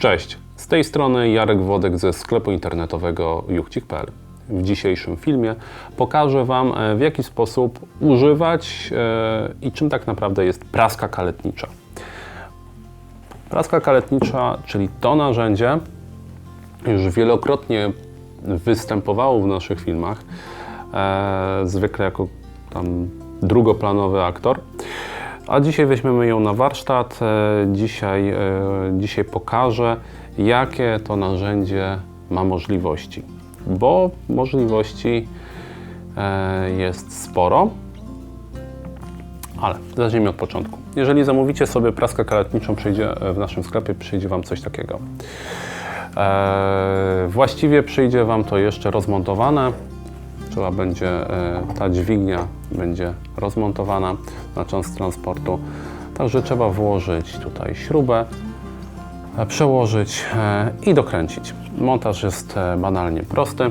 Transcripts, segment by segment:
Cześć, z tej strony Jarek Wodek ze sklepu internetowego juchcik.pl. W dzisiejszym filmie pokażę Wam, e, w jaki sposób używać e, i czym tak naprawdę jest praska kaletnicza. Praska kaletnicza, czyli to narzędzie, już wielokrotnie występowało w naszych filmach, e, zwykle jako tam drugoplanowy aktor. A dzisiaj weźmiemy ją na warsztat. E, Dzisiaj, e, dzisiaj pokażę, jakie to narzędzie ma możliwości. Bo możliwości e, jest sporo. Ale zacznijmy od początku. Jeżeli zamówicie sobie praskę kaletniczą, przyjdzie w naszym sklepie przyjdzie Wam coś takiego. E, właściwie przyjdzie Wam to jeszcze rozmontowane. Trzeba będzie, e, ta dźwignia będzie rozmontowana na czas transportu. Także trzeba włożyć tutaj śrubę, e, przełożyć e, i dokręcić. Montaż jest banalnie prosty.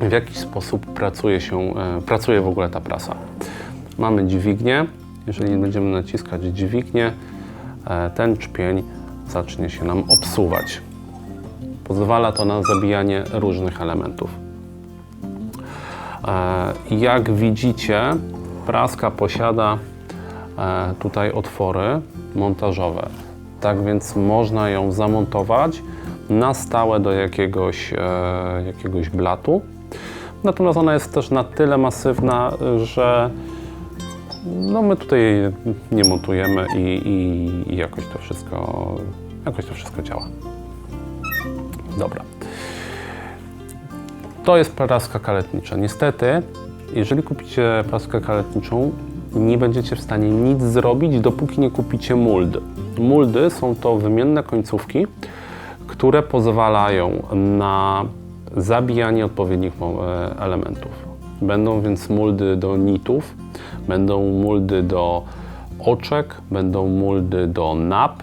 W jaki sposób pracuje, się, pracuje w ogóle ta prasa? Mamy dźwignię. Jeżeli będziemy naciskać dźwignię, ten czpień zacznie się nam obsuwać. Pozwala to na zabijanie różnych elementów. E, Jak widzicie, praska posiada e, tutaj otwory montażowe. Tak więc można ją zamontować na stałe do jakiegoś, e, jakiegoś blatu. Natomiast ona jest też na tyle masywna, że no my tutaj nie montujemy i, i, i jakoś, to wszystko, jakoś to wszystko działa. Dobra. To jest praska kaletnicza. Niestety, jeżeli kupicie praskę kaletniczą, nie będziecie w stanie nic zrobić, dopóki nie kupicie muld. Muldy są to wymienne końcówki, które pozwalają na zabijanie odpowiednich e, elementów. Będą więc muldy do nitów, będą muldy do oczek, będą muldy do nap,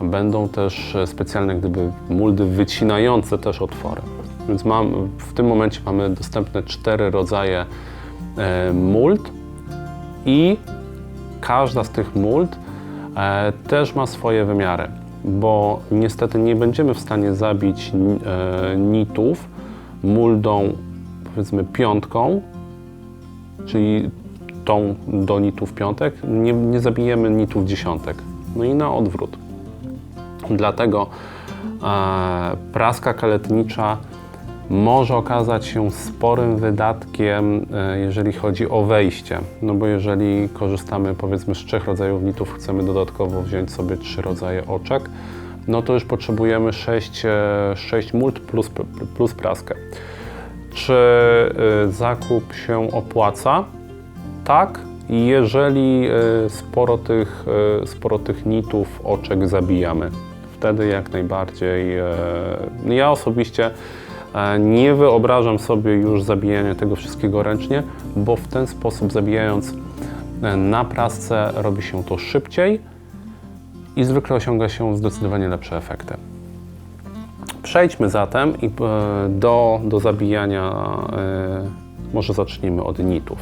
Będą też e, specjalne gdyby muldy wycinające też otwory. Więc mam, w tym momencie mamy dostępne cztery rodzaje e, muld i każda z tych muld e, też ma swoje wymiary, bo niestety nie będziemy w stanie zabić e, nitów muldą powiedzmy piątką, czyli tą do nitów piątek, nie, nie zabijemy nitów dziesiątek. No i na odwrót. Dlatego e, praska kaletnicza może okazać się sporym wydatkiem, e, jeżeli chodzi o wejście. No bo jeżeli korzystamy powiedzmy z trzech rodzajów nitów, chcemy dodatkowo wziąć sobie trzy rodzaje oczek, no to już potrzebujemy 6, e, 6 mult plus, plus praskę. Czy e, zakup się opłaca? Tak, jeżeli e, sporo tych, e, sporo tych nitów oczek zabijamy. Wtedy jak najbardziej. e, Ja osobiście e, nie wyobrażam sobie już zabijania tego wszystkiego ręcznie, bo w ten sposób zabijając e, na prasce robi się to szybciej i zwykle osiąga się zdecydowanie lepsze efekty. Przejdźmy zatem e, do, do zabijania, e, może zacznijmy od nitów.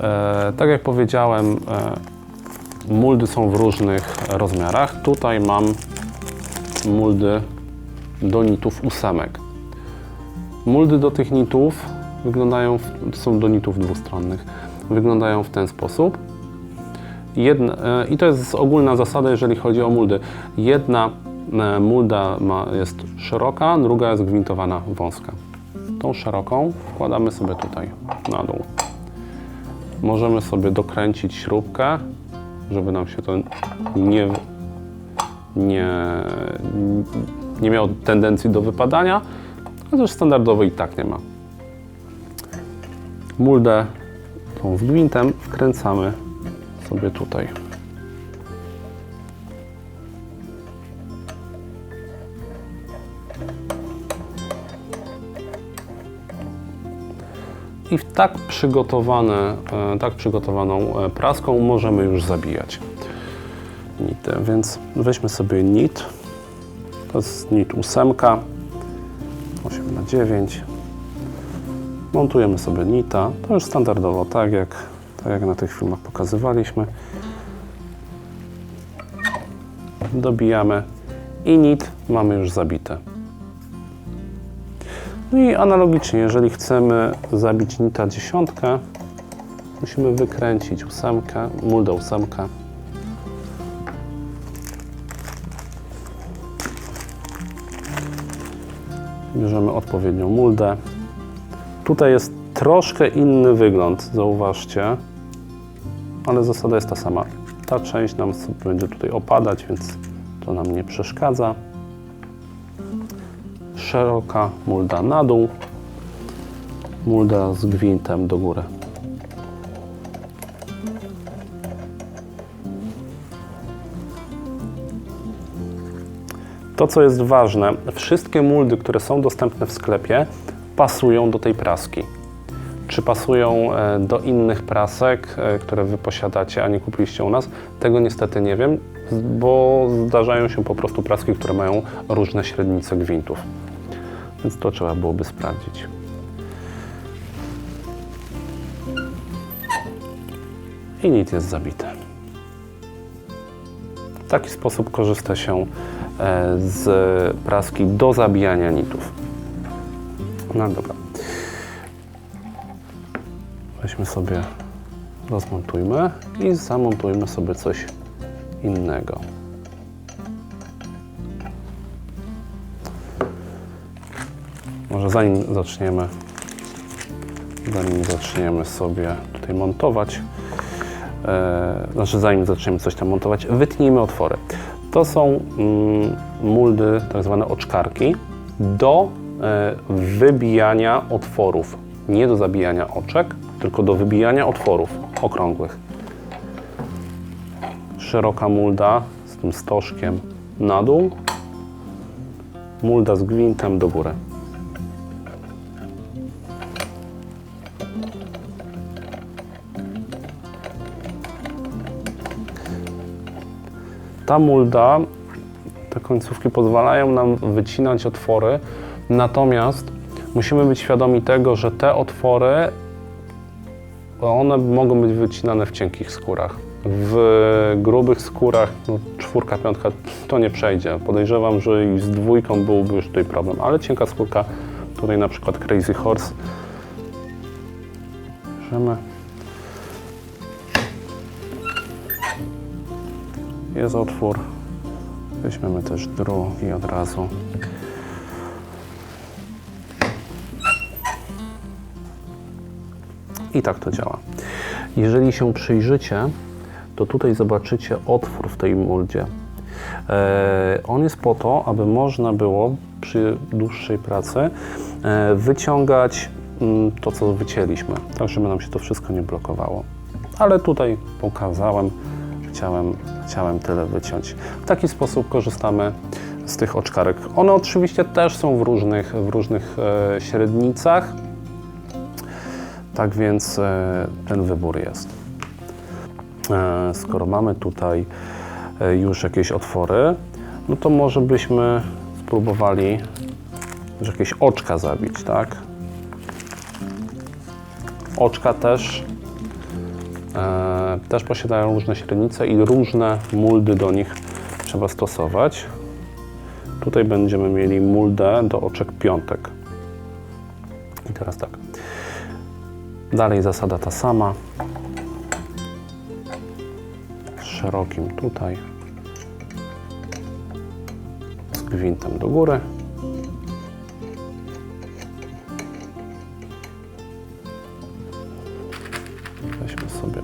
E, tak jak powiedziałem, e, muldy są w różnych rozmiarach. Tutaj mam muldy do nitów ósemek. Muldy do tych nitów wyglądają, w, są do nitów dwustronnych. Wyglądają w ten sposób. Jedna, e, I to jest ogólna zasada, jeżeli chodzi o muldy. Jedna e, mulda ma, jest szeroka, druga jest gwintowana wąska. Tą szeroką wkładamy sobie tutaj na dół. Możemy sobie dokręcić śrubkę, żeby nam się to nie, nie, nie miało tendencji do wypadania, chociaż standardowo i tak nie ma. Muldę tą z gwintem wkręcamy sobie tutaj. I w tak, przygotowane, e, tak przygotowaną e, praską możemy już zabijać nity. Więc weźmy sobie nit. To jest nit ósemka, 8 na 9. Montujemy sobie nita. To już standardowo, tak jak, tak jak na tych filmach pokazywaliśmy. Dobijamy i nit mamy już zabite. No i analogicznie, jeżeli chcemy zabić nita dziesiątkę, musimy wykręcić ósemkę, muldę ósemkę. Bierzemy odpowiednią muldę. Tutaj jest troszkę inny wygląd, zauważcie, ale zasada jest ta sama. Ta część nam będzie tutaj opadać, więc to nam nie przeszkadza. Szeroka mulda na dół, mulda z gwintem do góry. To, co jest ważne, wszystkie muldy, które są dostępne w sklepie, pasują do tej praski. Czy pasują e, do innych prasek, e, które Wy posiadacie, a nie kupiliście u nas? Tego niestety nie wiem, bo zdarzają się po prostu praski, które mają różne średnice gwintów. Więc to trzeba byłoby sprawdzić. I nit jest zabity. W taki sposób korzysta się z praski do zabijania nitów. No dobra. Weźmy sobie, rozmontujmy i zamontujmy sobie coś innego. Może zanim zaczniemy, zanim zaczniemy sobie tutaj montować, e, znaczy zanim zaczniemy coś tam montować, wytnijmy otwory. To są mm, muldy, tak zwane oczkarki, do e, wybijania otworów. Nie do zabijania oczek, tylko do wybijania otworów okrągłych. Szeroka mulda z tym stożkiem na dół, mulda z gwintem do góry. Ta mulda, te końcówki pozwalają nam wycinać otwory, natomiast musimy być świadomi tego, że te otwory, one mogą być wycinane w cienkich skórach. W grubych skórach, no, czwórka, piątka, to nie przejdzie. Podejrzewam, że i z dwójką byłby już tutaj problem, ale cienka skórka, tutaj na przykład Crazy Horse, bierzemy. Jest otwór. Weźmiemy też drugi od razu. I tak to działa. Jeżeli się przyjrzycie, to tutaj zobaczycie otwór w tej muldzie. E, on jest po to, aby można było przy dłuższej pracy e, wyciągać mm, to, co wycięliśmy, tak żeby nam się to wszystko nie blokowało. Ale tutaj pokazałem, chciałem, chciałem tyle wyciąć. W taki sposób korzystamy z tych oczkarek. One oczywiście też są w różnych, w różnych e, średnicach, tak więc e, ten wybór jest. E, skoro mamy tutaj e, już jakieś otwory, no to może byśmy spróbowali jakieś oczka zabić, tak? Oczka też też posiadają różne średnice i różne muldy do nich trzeba stosować. Tutaj będziemy mieli muldę do oczek piątek. I teraz tak. Dalej zasada ta sama. Z szerokim tutaj. Z gwintem do góry.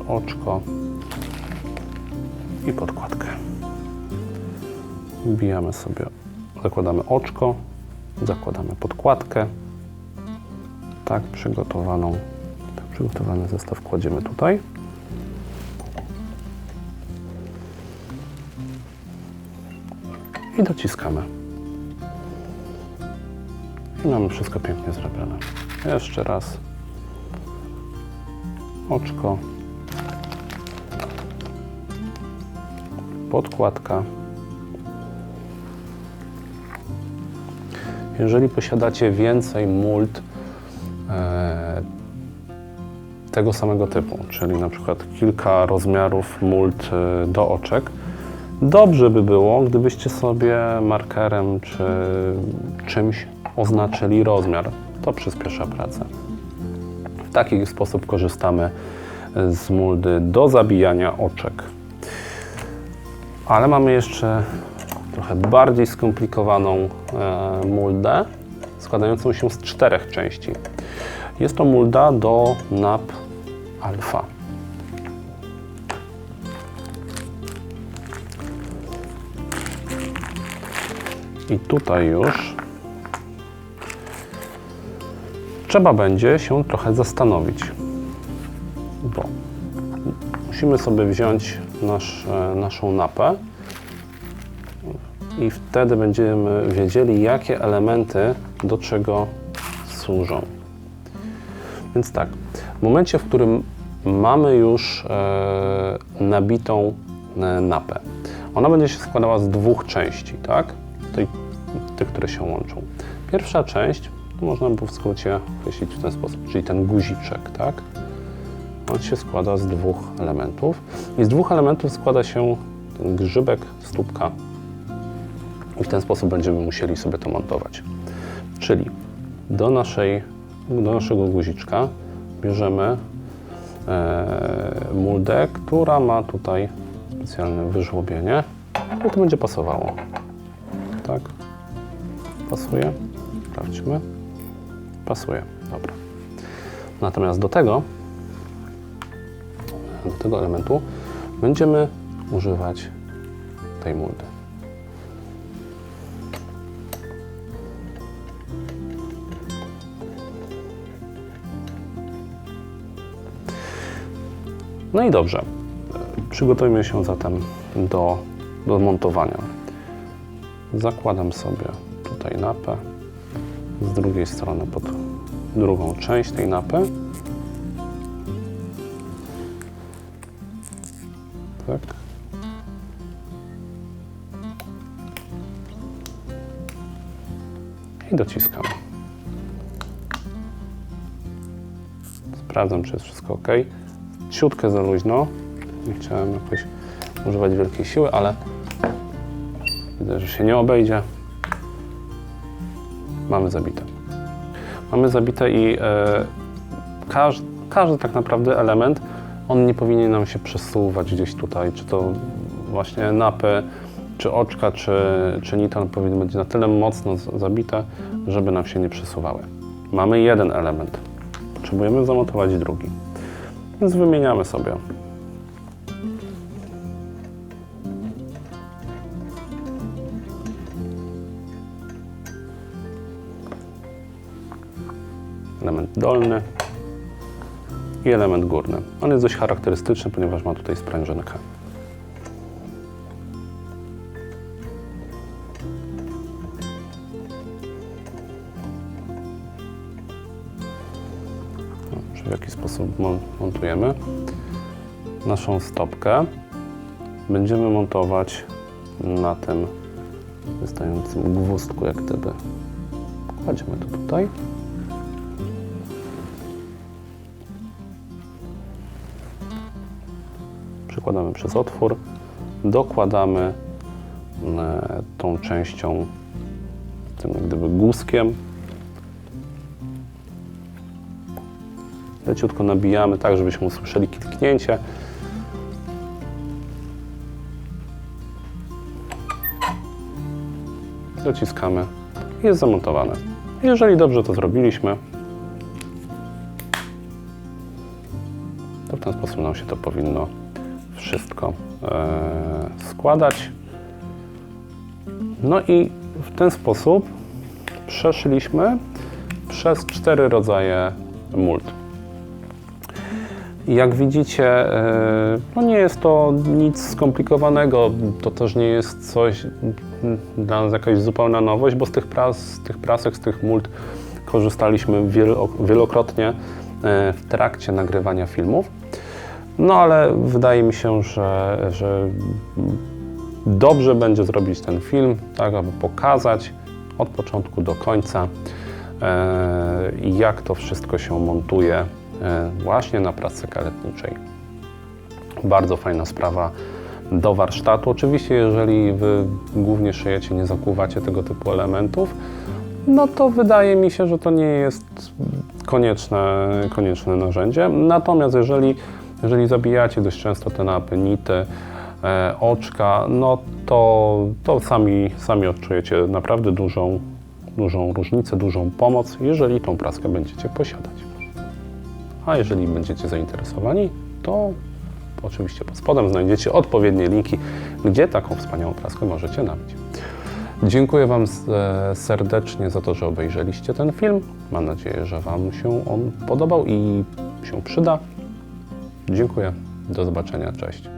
Oczko i podkładkę. Wbijamy sobie, zakładamy oczko, zakładamy podkładkę. Tak przygotowaną, tak przygotowany zestaw kładziemy tutaj. I dociskamy. I mamy wszystko pięknie zrobione. Jeszcze raz oczko, podkładka. Jeżeli posiadacie więcej mult e, tego samego typu, czyli na przykład kilka rozmiarów mult e, do oczek, Dobrze by było, gdybyście sobie markerem czy czymś oznaczyli rozmiar. To przyspiesza pracę. W taki sposób korzystamy z muldy do zabijania oczek. Ale mamy jeszcze trochę bardziej skomplikowaną e, muldę, składającą się z czterech części. Jest to mulda do nap alfa. I tutaj już trzeba będzie się trochę zastanowić, musimy sobie wziąć nasz, e, naszą napę i wtedy będziemy wiedzieli, jakie elementy do czego służą. Więc tak, w momencie, w którym mamy już e, nabitą e, napę, ona będzie się składała z dwóch części, tak? Tych, które się łączą. Pierwsza część, można by w skrócie określić w ten sposób, czyli ten guziczek, tak? On się składa z dwóch elementów i z dwóch elementów składa się ten grzybek, stópka i w ten sposób będziemy musieli sobie to montować. Czyli do, naszej, do naszego guziczka bierzemy e, muldę, która ma tutaj specjalne wyżłobienie i to będzie pasowało. Tak? Pasuje? Sprawdźmy. Pasuje. Dobra. Natomiast do tego, do tego elementu będziemy używać tej muldy. No i dobrze. Przygotujmy się zatem do, do montowania. Zakładam sobie tutaj napę, z drugiej strony pod drugą część tej napy. I dociskam. Sprawdzam, czy jest wszystko ok. Ciutkę za luźno. Nie chciałem jakoś używać wielkiej siły, ale widzę, że się nie obejdzie. Mamy zabite. Mamy zabite i e, każdy, każdy tak naprawdę element, on nie powinien nam się przesuwać gdzieś tutaj, czy to właśnie napy, czy oczka, czy, czy niton powinny być na tyle mocno zabite, żeby nam się nie przesuwały. Mamy jeden element, potrzebujemy zamontować drugi, więc wymieniamy sobie. element dolny i element górny. On jest dość charakterystyczny, ponieważ ma tutaj sprężynkę. Jaki sposób mon- montujemy? Naszą stopkę będziemy montować na tym wystającym gwózdku, jak gdyby. Kładziemy to tutaj. przykładamy przez otwór, dokładamy e, tą częścią, tym jak gdyby guzkiem. Leciutko nabijamy tak, żebyśmy usłyszeli kliknięcie. Dociskamy jest zamontowane. Jeżeli dobrze to zrobiliśmy, to w ten sposób nam się to powinno wszystko e, składać. No i w ten sposób przeszliśmy przez cztery rodzaje mult. Jak widzicie, e, no nie jest to nic skomplikowanego, to też nie jest coś mm, dla nas jakaś zupełna nowość, bo z tych, pras, z tych prasek, z tych mult korzystaliśmy wielo, wielokrotnie e, w trakcie nagrywania filmów. No ale wydaje mi się, że, że dobrze będzie zrobić ten film, tak aby pokazać od początku do końca, e, jak to wszystko się montuje właśnie na prasce kaletniczej. Bardzo fajna sprawa. do warsztatu. Oczywiście, jeżeli Wy głównie szyjecie, nie zakuwacie tego typu elementów, no to wydaje mi się, że to nie jest konieczne, konieczne narzędzie. Natomiast jeżeli, jeżeli zabijacie dość często te napy, nity, e, oczka, no to, to sami, sami odczujecie naprawdę dużą, dużą różnicę, dużą pomoc, jeżeli tą praskę będziecie posiadać. A jeżeli będziecie zainteresowani, to oczywiście pod spodem znajdziecie odpowiednie linki, gdzie taką wspaniałą praskę możecie nabyć. Dziękuję Wam e, serdecznie za to, że obejrzeliście ten film. Mam nadzieję, że Wam się on podobał i się przyda. Dziękuję. Do zobaczenia. Cześć.